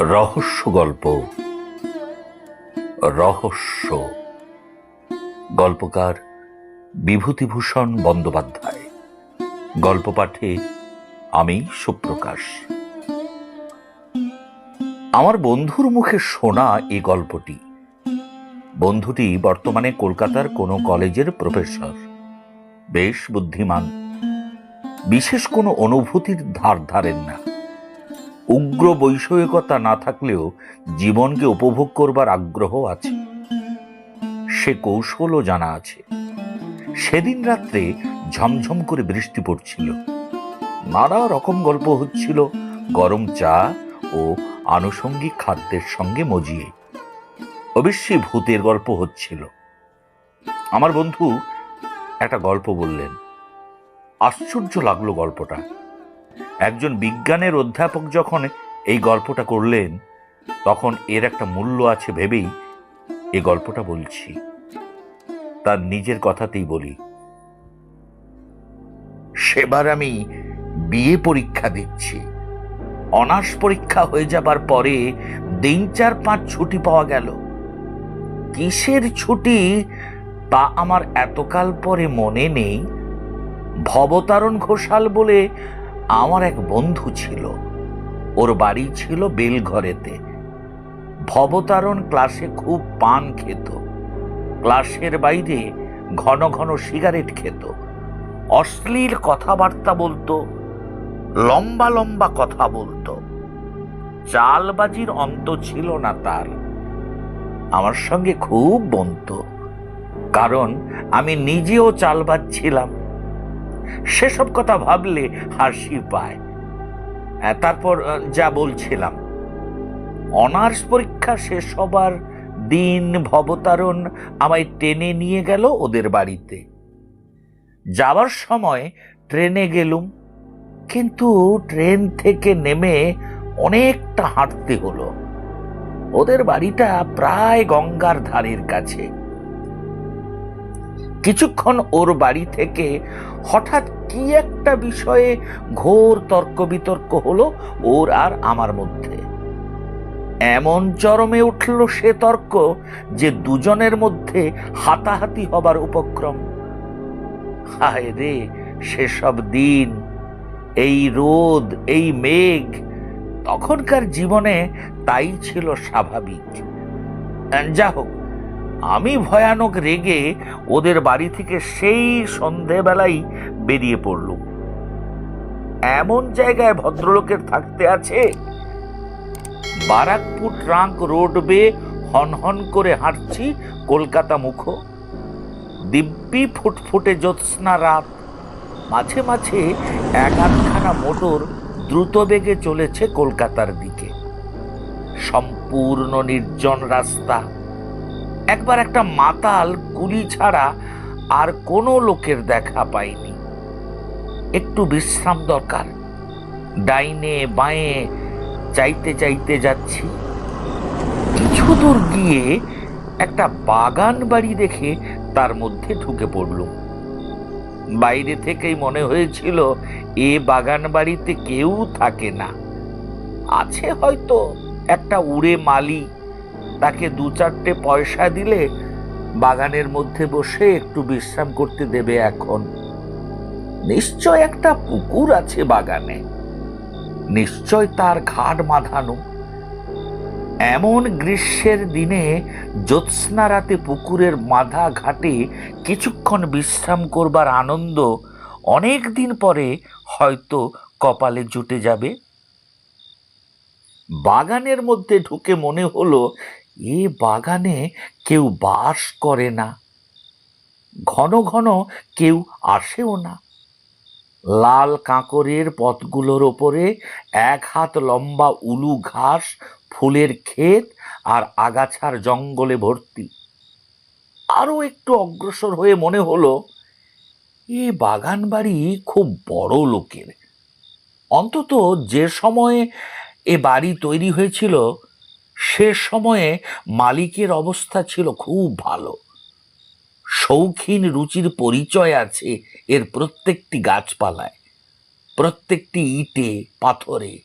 রহস্য গল্প। রহস্য। গল্পকার বিভূতিভূষণ বন্দ্যোপাধ্যায়। গল্প পাঠে আমি সুপ্রকাশ। আমার বন্ধুর মুখে শোনা এই গল্পটি। বন্ধুটি বর্তমানে কলকাতার কোনো কলেজের প্রফেসর। বেশ বুদ্ধিমান। বিশেষ কোনো অনুভূতির ধার ধারেন না। উগ্র বৈষয়িকতা না থাকলেও জীবনকে উপভোগ করবার আগ্রহ আছে। সে কৌশলও জানা আছে। সেদিন রাত্রে ঝমঝম করে বৃষ্টি পড়ছিল। নানা রকম গল্প হচ্ছিল, গরম চা ও আনুষঙ্গিক খাদ্যের সঙ্গে মজিয়ে। অবশ্যই ভূতের গল্প হচ্ছিল। আমার বন্ধু একটা গল্প বললেন। আশ্চর্য লাগল গল্পটা। একজন বিজ্ঞানের অধ্যাপক যখন এই গল্পটা করলেন, তখন এর একটা মূল্য আছে ভেবেই এ গল্পটা বলছি। তার নিজের কথাতেই বলি। সেবার আমি বিয়ে পরীক্ষা দিচ্ছি। অনার্স পরীক্ষা হয়ে যাবার পরে দিন চার পাঁচ ছুটি পাওয়া গেল। কিসের ছুটি তা আমার এতকাল পরে মনে নেই। ভবতারণ ঘোষাল বলে আমার এক বন্ধু ছিল। ওর বাড়ি ছিল বেলঘরেতে। ভবতারণ ক্লাসে খুব পান খেত। ক্লাসের বাইরে ঘন ঘন সিগারেট খেত। অশ্লীল কথাবার্তা বলতো, লম্বা লম্বা কথা বলতো। চালবাজির অন্ত ছিল না তার। আমার সঙ্গে খুব বনত কারণ আমি নিজেও চালবাজ ছিলাম। সেসব কথা ভাবলে হাসি পায়। হ্যাঁ, তারপর যা বলছিলাম। অনার্স পরীক্ষা শেষ হবার দিন ভবতারণ আমায় টেনে নিয়ে গেল ওদের বাড়িতে। যাওয়ার সময় ট্রেনে গেলুম কিন্তু ট্রেন থেকে নেমে অনেকটা হাঁটতে হলো। ওদের বাড়িটা প্রায় গঙ্গার ধারের কাছে। কিছুক্ষণ ওর বাড়ি থেকে হঠাৎ কি একটা বিষয়ে ঘোর তর্ক বিতর্ক হলো ওর আর আমার মধ্যে। এমন চরমে উঠল সে তর্ক যে দুজনের মধ্যে হাতাহাতি হবার উপক্রম। হায় রে, সেসব দিন, এই রোদ, এই মেঘ, তখনকার জীবনে তাই ছিল স্বাভাবিক। যা হোক আমি ভয়ানক রেগে ওদের বাড়ি থেকে সেই সন্ধেবেলাই বেরিয়ে পড়লুম। এমন জায়গায় ভদ্রলোকের থাকতে আছে? বারাকপুর ট্রাঙ্ক রোড বে হনহন করে হাঁটছি কলকাতা মুখ। দিব্যি ফুটফুটে জ্যোৎস্না রাত। মাঝে মাঝে এক আধখানা মোটর দ্রুত বেগে চলেছে কলকাতার দিকে। সম্পূর্ণ নির্জন রাস্তা। একবার একটা মাতাল কুলি ছাড়া আর কোনো লোকের দেখা পাইনি। একটু বিশ্রাম দরকার। ডাইনে বাঁয়ে চাইতে চাইতে যাচ্ছি। কিছু দূর গিয়ে একটা বাগান বাড়ি দেখে তার মধ্যে ঢুকে পড়লুম। বাইরে থেকেই মনে হয়েছিল, এ বাগান বাড়িতে কেউ থাকে না। আছে হয়তো একটা উড়ে মালি। তাকে দু চারটে পয়সা দিলে বাগানের মধ্যে বসে একটু বিশ্রাম করতে দেবে এখন। নিশ্চয় একটা পুকুর আছে বাগানে। নিশ্চয় তার ঘাট বাঁধানো। এমন গ্রীষ্মের দিনে জ্যোৎস্না রাতে পুকুরের মাধা ঘাটে কিছুক্ষণ বিশ্রাম করবার আনন্দ অনেক দিন পরে হয়তো কপালে জুটে যাবে। বাগানের মধ্যে ঢুকে মনে হলো এ বাগানে কেউ বাস করে না। ঘন ঘন কেউ আসেও না। লাল কাঁকরের পথগুলোর ওপরে এক হাত লম্বা উলু ঘাস, ফুলের ক্ষেত আর আগাছার জঙ্গলে ভর্তি। আরও একটু অগ্রসর হয়ে মনে হলো, এ বাগান বাড়ি খুব বড় লোকের। অন্তত যে সময়ে এ বাড়ি তৈরি হয়েছিল সে সময়ে মালিকের অবস্থা ছিল খুব ভালো। শৌখিন রুচির পরিচয় আছে এর প্রত্যেকটি গাছপালায়, প্রত্যেকটি ইটে, পাথরে।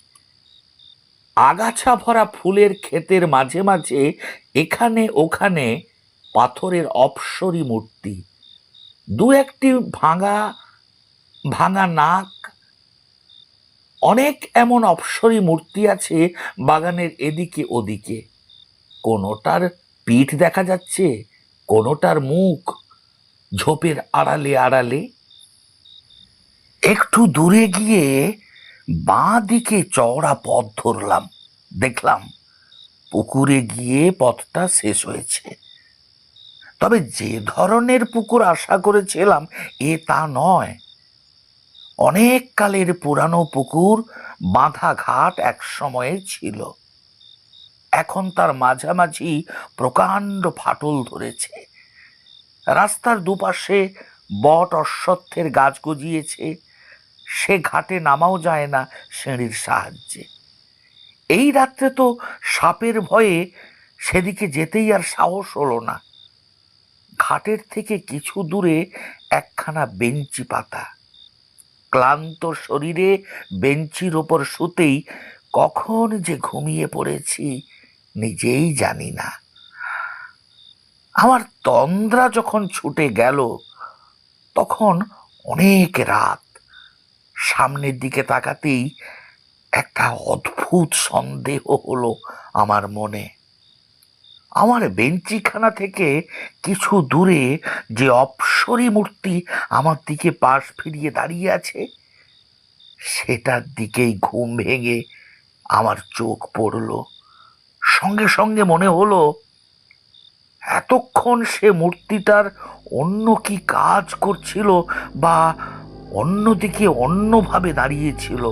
আগাছা ভরা ফুলের ক্ষেতের মাঝে মাঝে এখানে ওখানে পাথরের অপসরী মূর্তি দু একটি ভাঙা ভাঙা নাক অনেক এমন অপসরী মূর্তি আছে বাগানের এদিকে ওদিকে। কোনোটার পিঠ দেখা যাচ্ছে, কোনোটার মুখ ঝোপের আড়ালে আড়ালে। একটু দূরে গিয়ে বাঁ দিকে চওড়া পথ ধরলাম, দেখলাম পুকুরে গিয়ে পথটা শেষ হয়েছে। তবে যে ধরনের পুকুর আশা করেছিলাম, এ তা নয়। অনেক কালের পুরানো পুকুর বাঁধা ঘাট এক সময়ে ছিল। এখন তার মাঝামাঝি প্রকাণ্ড ফাটল ধরেছে। রাস্তার দুপাশে বট অশ্বত্থের গাছ গজিয়েছে। সে ঘাটে নামাও যায় না সিঁড়ির সাহায্যে। এই রাত্রে তো সাপের ভয়ে সেদিকে যেতেই আর সাহস হলো না। ঘাটের থেকে কিছু দূরে একখানা বেঞ্চি পাতা ক্লান্ত শরীরে বেঞ্চির ওপর শুতেই কখন যে ঘুমিয়ে পড়েছি, নিজেই জানি না। আমার তন্দ্রা যখন ছুটে গেল, তখন অনেক রাত। সামনের দিকে তাকাতেই একটা অদ্ভুত সন্দেহ হলো আমার মনে। আমার বেঞ্চিখানা থেকে কিছু দূরে যে অপসরী মূর্তি আমার দিকে পাশ ফিরিয়ে দাঁড়িয়ে আছে, সেটার দিকেই ঘুম ভেঙে আমার চোখ পড়ল। সঙ্গে সঙ্গে মনে হলো, এতক্ষণ সে মূর্তিটার অন্য কি কাজ করছিল বা অন্যদিকে অন্যভাবে দাঁড়িয়েছিল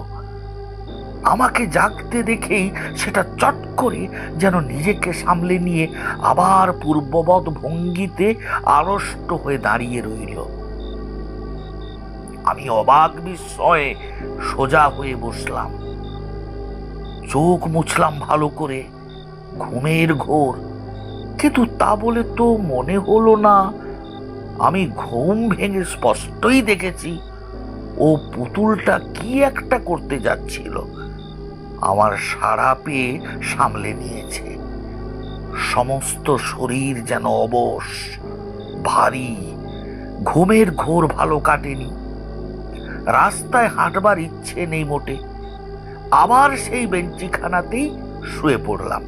আমাকে জাগতে দেখেই সেটা চট করে যেন নিজেকে সামলে নিয়ে আবার পূর্ববৎ ভঙ্গিতে আড়ষ্ট হয়ে দাঁড়িয়ে রইল। আমি অবাক বিস্ময়ে সোজা হয়ে বসলাম। চোখ মুছলাম ভালো করে, ঘুমের ঘোর। কিন্তু তা বলে তো মনে হলো না, আমি ঘুম ভেঙে স্পষ্টই দেখেছি, ও পুতুলটা কি একটা করতে যাচ্ছিল। আমার সারা পেয়ে সামলে নিয়েছে। সমস্ত শরীর যেন অবশ, ভারী, ঘুমের ঘোর ভালো কাটেনি। রাস্তায় হাঁটবার ইচ্ছে নেই মোটে। আবার সেই বেঞ্চিখানাতেই শুয়ে পড়লাম।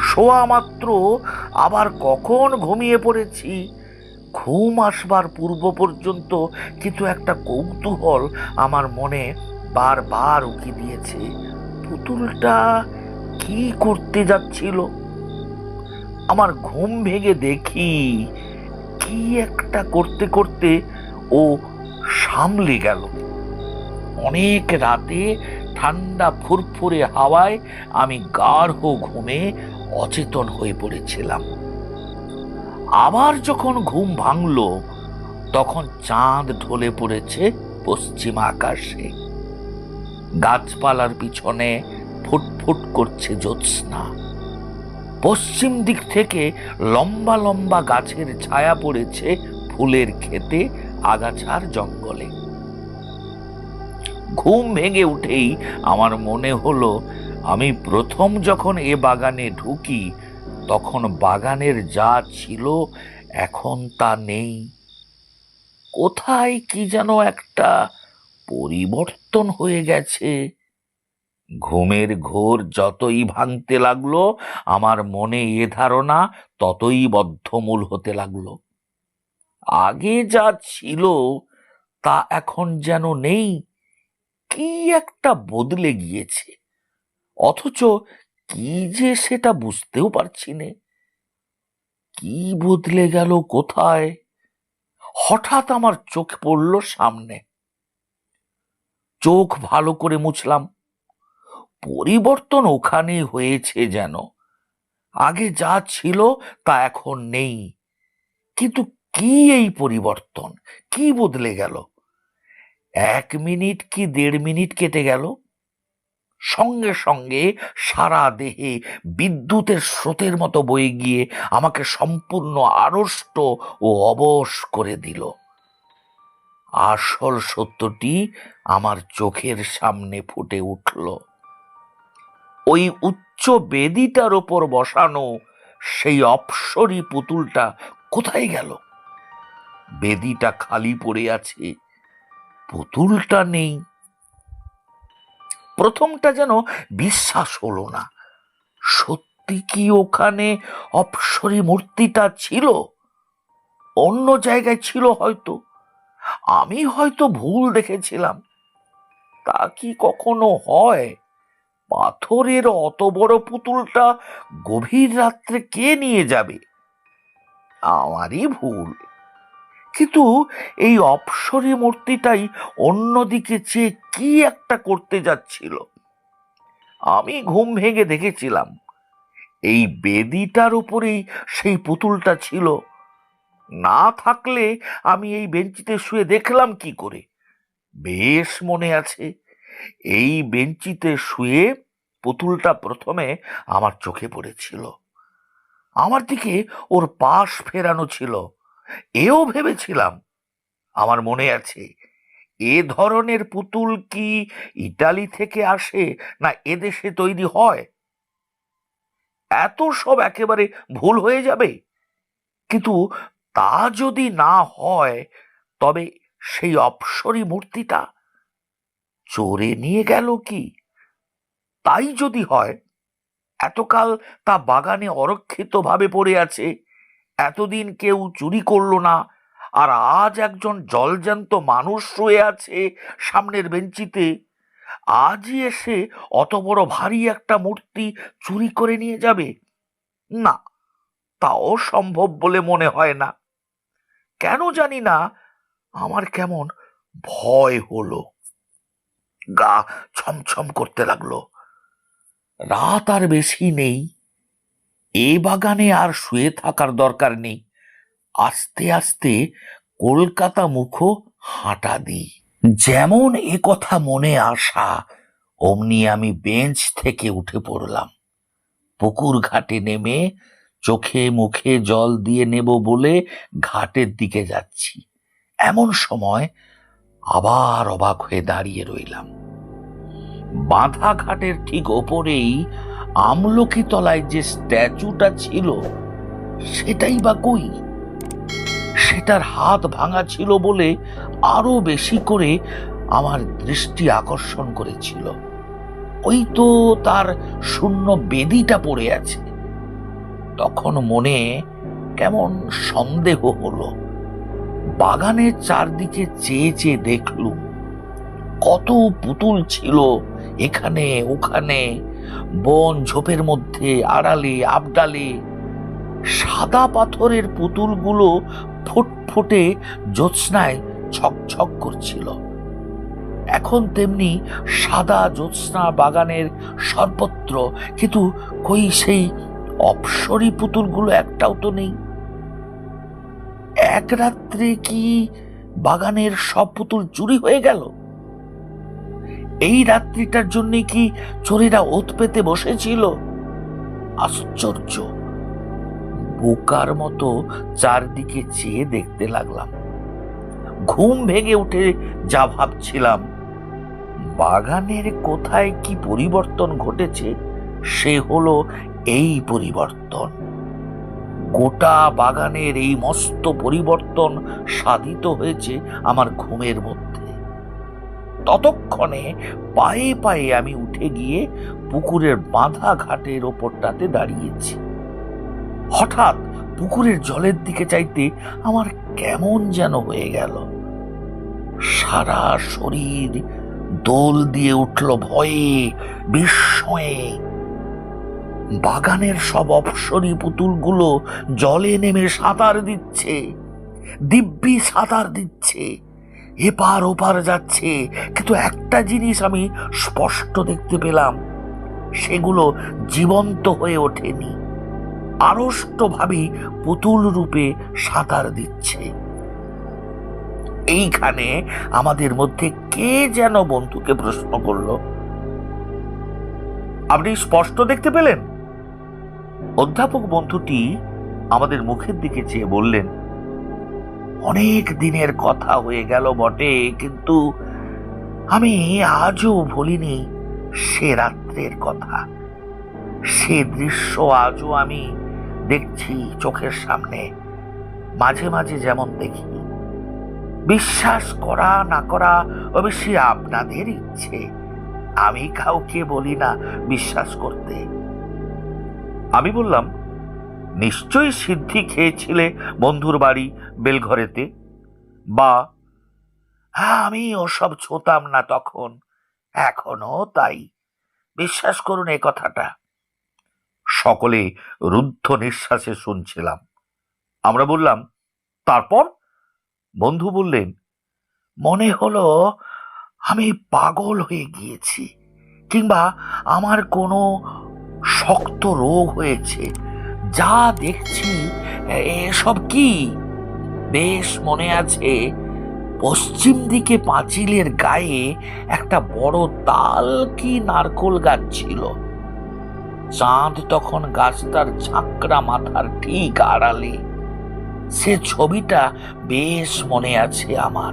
শোয়া মাত্র আবার কখন ঘুমিয়ে পড়েছি? ঘুম আসবার পূর্ব পর্যন্ত কিন্তু একটা কৌতূহল আমার মনে বারবার উকি দিয়েছে। পুতুলটা কি করতে যাচ্ছিল? আমার ঘুম ভেঙে দেখি কি একটা করতে করতে ও সামলে গেল। অনেক রাতে ঠান্ডা ফুরফুরে হাওয়ায় আমি গাঢ় ঘুমে অচেতন হয়ে পড়েছিলাম। আবার যখন ঘুম ভাঙল, তখন চাঁদ ঢলে পড়েছে পশ্চিম আকাশে। গাছপালার পিছনে ফুটফুট করছে জ্যোৎস্না। পশ্চিম দিক থেকে লম্বা লম্বা গাছের ছায়া পড়েছে ফুলের ক্ষেতে, আগাছার জঙ্গলে। ঘুম ভেঙে উঠেই আমার মনে হলো, আমি প্রথম যখন এ বাগানে ঢুকি, তখন বাগানের যা ছিল এখন তা নেই। কোথায় কি যেন একটা পরিবর্তন হয়ে গেছে। ঘুমের ঘোর যতই ভাঙতে লাগল, আমার মনে এ ধারণা ততই বদ্ধমূল হতে লাগল। আগে যা ছিল, তা এখন যেন নেই, কি একটা বদলে গিয়েছে? অথচ কি যে সেটা বুঝতেও পারছি নে। কি বদলে গেল কোথায়? হঠাৎ আমার চোখ পড়ল সামনে। চোখ ভালো করে মুছলাম। পরিবর্তন ওখানেই হয়েছে যেন। আগে যা ছিল তা এখন নেই। কিন্তু কি এই পরিবর্তন? কি বদলে গেল? এক মিনিট কি দেড় মিনিট কেটে গেল? সঙ্গে সঙ্গে সারা দেহে বিদ্যুতের স্রোতের মতো বয়ে গিয়ে আমাকে সম্পূর্ণ আড়ষ্ট ও অবশ করে দিল। আসল সত্যটি আমার চোখের সামনে ফুটে উঠল। ওই উচ্চ বেদিটার ওপর বসানো সেই অপসরী পুতুলটা কোথায় গেল? বেদিটা খালি পড়ে আছে, পুতুলটা নেই। প্রথমটা যেন বিশ্বাস হলো না, সত্যি কি ওখানে অপসরী মূর্তিটা ছিল? অন্য জায়গায় ছিল হয়তো। আমি হয়তো ভুল দেখেছিলাম। তা কি কখনো হয়? পাথরের অত বড় পুতুলটা গভীর রাত্রে কে নিয়ে যাবে? আমারই ভুল। কিন্তু এই অপসরী মূর্তিটাই অন্যদিকে চেয়ে কি একটা করতে যাচ্ছিল? আমি ঘুম ভেঙে দেখেছিলাম। এই বেদিটার উপরেই সেই পুতুলটা ছিল। না থাকলে আমি এই বেঞ্চিতে শুয়ে দেখলাম কি করে? বেশ মনে আছে, এই বেঞ্চিতে শুয়ে পুতুলটা প্রথমে আমার চোখে পড়েছিল। আমার দিকে ওর পাশ ফেরানো ছিল, এও ভেবেছিলাম। আমার মনে আছে, এ ধরনের পুতুল কি ইটালি থেকে আসে না এদেশে তৈরি হয়? এত সব একেবারে ভুল হয়ে যাবে। কিন্তু তা যদি না হয়, তবে সেই অপসরী মূর্তিটা চোরে নিয়ে গেল কি? তাই যদি হয়, এতকাল তা বাগানে অরক্ষিত ভাবে পড়ে আছে, এতদিন কেউ চুরি করল না, আর আজ একজন জলজান্ত মানুষ শুয়ে আছে সামনের বেঞ্চিতে, আজই এসে অত বড় ভারী একটা মূর্তি চুরি করে নিয়ে যাবে? না তাও সম্ভব বলে মনে হয় না। কেন জানি না, আমার কেমন ভয় হলো। গা ছমছম করতে লাগল। রাত আর বেশি নেই। এ বাগানে আর শুয়ে থাকার দরকার নেই। আস্তে আস্তে কলকাতা মুখো হাঁটা দিই। যেমন এ কথা মনে আসা, অমনি আমি বেঞ্চ থেকে উঠে পড়লাম। পুকুর ঘাটে নেমে চোখে মুখে জল দিয়ে নেব বলে ঘাটের দিকে যাচ্ছি। এমন সময় আবার অবাক হয়ে দাঁড়িয়ে রইলাম। বাঁধা ঘাটের ঠিক ওপরেই আমলকি তলায় যে স্ট্যাচুটা ছিল, সেটাই বা কই? সেটার হাত ভাঙা ছিল বলে আরও বেশি করে আমার দৃষ্টি আকর্ষণ করেছিল। ওই তো তার শূন্য বেদিটা পড়ে আছে। তখন মনে কেমন সন্দেহ হলো। বাগানের চারদিকে চেয়ে চেয়ে দেখলুম, কত পুতুল ছিল এখানে ওখানে, বন ঝোপের মধ্যে, আড়ালে, আবডালে। সাদা পাথরের পুতুলগুলো ফুটফুটে জ্যোৎস্নায় ছকছক করছিল। এখন তেমনি সাদা জ্যোৎস্না বাগানের সর্বত্র, কিন্তু কই সেই অপসরী পুতুলগুলো একটাও তো নেই। এক রাত্রে কি বাগানের সব পুতুল চুরি হয়ে গেল? এই রাত্রিটার জন্য কি চোরেরা ওত পেতে বসেছিল? আশ্চর্য। বোকার মতো চারদিকে চেয়ে দেখতে লাগলাম। ঘুম ভেঙে উঠে যা ভাবছিলাম, বাগানের কোথায় কি পরিবর্তন ঘটেছে, সে হলো এই পরিবর্তন। গোটা বাগানের এই মস্ত পরিবর্তন সাধিত হয়েছে আমার ঘুমের মধ্যে। ততক্ষণে পায়ে পায়ে আমি উঠে গিয়ে পুকুরের বাঁধা ঘাটের ওপরটাতে দাঁড়িয়েছি। হঠাৎ পুকুরের জলের দিকে চাইতে আমার কেমন যেন হয়ে গেল। সারা শরীর দোল দিয়ে উঠল ভয়ে, বিস্ময়ে। বাগানের সব অপসরী পুতুলগুলো জলে নেমে সাঁতার দিচ্ছে, দিব্যি সাঁতার দিচ্ছে, এপার ওপার যাচ্ছে। কিন্তু একটা জিনিস আমি স্পষ্ট দেখতে পেলাম, সেগুলো জীবন্ত হয়ে ওঠেনি। আড়ষ্টভাবেই পুতুল রূপে সাঁতার দিচ্ছে। এইখানে আমাদের মধ্যে কে যেন বন্ধুকে প্রশ্ন করল? আপনি স্পষ্ট দেখতে পেলেন? অধ্যাপক বন্ধুটি আমাদের মুখের দিকে চেয়ে বললেন, অনেক দিনের কথা হয়ে গেল বটে, কিন্তু আমি আজও ভুলিনি সে রাত্রের কথা। সে দৃশ্য আজও আমি দেখছি চোখের সামনে, মাঝে মাঝে যেমন দেখি বিশ্বাস করা না করা অবশ্যই আপনাদের ইচ্ছে। আমি কাউকে বলি না বিশ্বাস করতে। আমি বললাম, নিশ্চয়ই সিদ্ধি খেয়েছিলে বন্ধুর বাড়ি বেলঘরেতে? বা হ্যাঁ আমি ওসব ছোতাম না তখন। এখনও তাই। বিশ্বাস করুন এই কথাটা। সকলে রুদ্ধ নিঃশ্বাসে শুনছিলাম। আমরা বললাম, তারপর? বন্ধু বললেন, মনে হলো আমি পাগল হয়ে গিয়েছি, কিংবা আমার কোনো শক্ত রোগ হয়েছে। যা দেখছি এসব কি? বেশ মনে আছে, পশ্চিম দিকে পাঁচিলের গায়ে একটা বড় তাল কি নারকোল গাছ ছিল। চাঁদ তখন গাছটার ঝাঁকড়া মাথার ঠিক আড়ালে। সে ছবিটা বেশ মনে আছে আমার।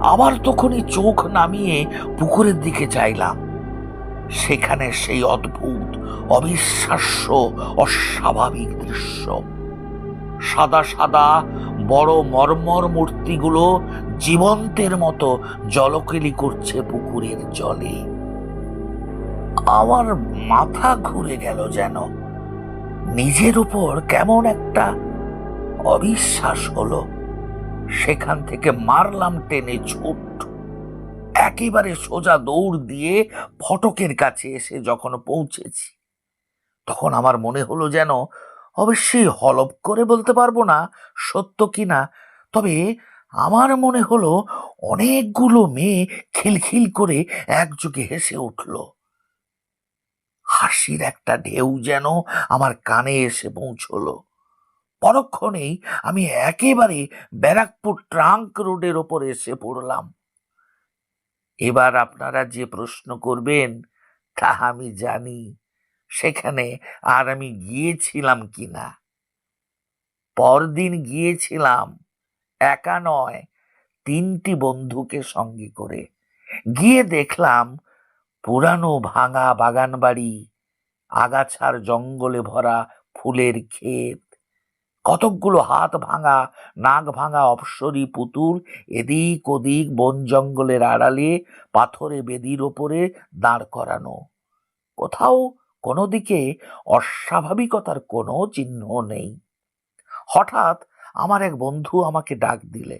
আবার তখনই চোখ নামিয়ে পুকুরের দিকে চাইলাম। সেখানে সেই অদ্ভুত, অবিশ্বাস্য, অস্বাভাবিক দৃশ্য। সাদা সাদা বড় মর্মর মূর্তিগুলো জীবন্তের মতো জলকেলি করছে পুকুরের জলে। আমার মাথা ঘুরে গেল যেন। নিজের উপর কেমন একটা অবিশ্বাস হলো। সেখান থেকে মারলাম টেনে ছুট একেবারে সোজা দৌড় দিয়ে ফটকের কাছে এসে যখন পৌঁছেছি, তখন আমার মনে হলো যেন অবশ্যই হলপ করে বলতে পারব না সত্য কিনা তবে আমার মনে হলো অনেকগুলো মেয়ে খিলখিল করে একযোগে হেসে উঠল। হাসির একটা ঢেউ যেন আমার কানে এসে পৌঁছলো। পরক্ষণেই আমি একেবারে ব্যারাকপুর ট্রাঙ্ক রোডের ওপর এসে পড়লাম। এবার আপনারা যে প্রশ্ন করবেন, তা আমি জানি। সেখানে আর আমি গিয়েছিলাম কিনা? পরদিন গিয়েছিলাম, একা নয়, তিনটি বন্ধুকে সঙ্গে করে। গিয়ে দেখলাম, পুরানো ভাঙা বাগান বাড়ি আগাছার জঙ্গলে ভরা ফুলের ক্ষেত। কতকগুলো হাত ভাঙা, নাক ভাঙা অপসরী পুতুল এদিক ওদিক বন জঙ্গলের আড়ালে পাথরে বেদির ওপরে দাঁড় করানো। কোথাও কোনো দিকে অস্বাভাবিকতার কোনো চিহ্ন নেই। হঠাৎ আমার এক বন্ধু আমাকে ডাক দিলে।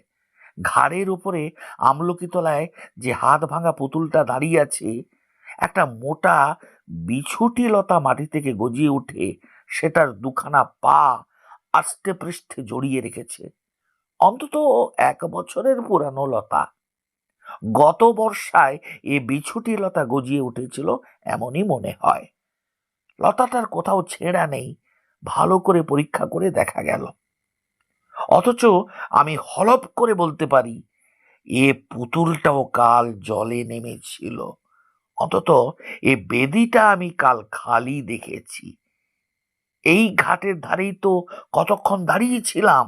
ঘাড়ের উপরে আমলকি তলায় যে হাত ভাঙা পুতুলটা দাঁড়িয়ে আছে, একটা মোটা বিছুটি লতা মাটি থেকে গজিয়ে উঠে সেটার দুখানা পা আস্তে পৃষ্ঠে জড়িয়ে রেখেছে। অন্তত এক বছরের পুরানো লতা। গত বর্ষায় এ বিছুটি লতা গজিয়ে উঠেছিল এমনই মনে হয়। লতাটার কোথাও ছেঁড়া নেই, ভালো করে পরীক্ষা করে দেখা গেল। অথচ আমি হলপ করে বলতে পারি, এ পুতুলটাও কাল জলে নেমেছিল। অন্তত এ বেদিটা আমি কাল খালি দেখেছি। এই ঘাটের ধারেই তো কতক্ষণ দাঁড়িয়েছিলাম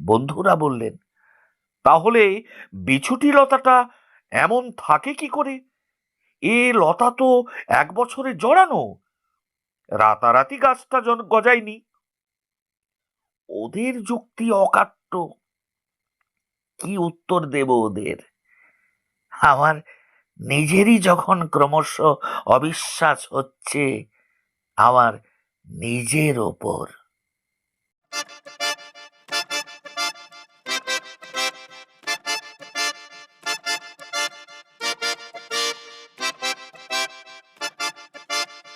বন্ধুরা বললেন, তাহলে বিছুটি লতাটা এমন থাকে কি করে? এ লতা তো এক বছরে জড়ানো, রাতারাতি গাছটা গজায়নি। ওদের যুক্তি অকাট্য। কি উত্তর দেব ওদের? আমার নিজেরই যখন ক্রমশ অবিশ্বাস হচ্ছে, আমার নিজের ওপর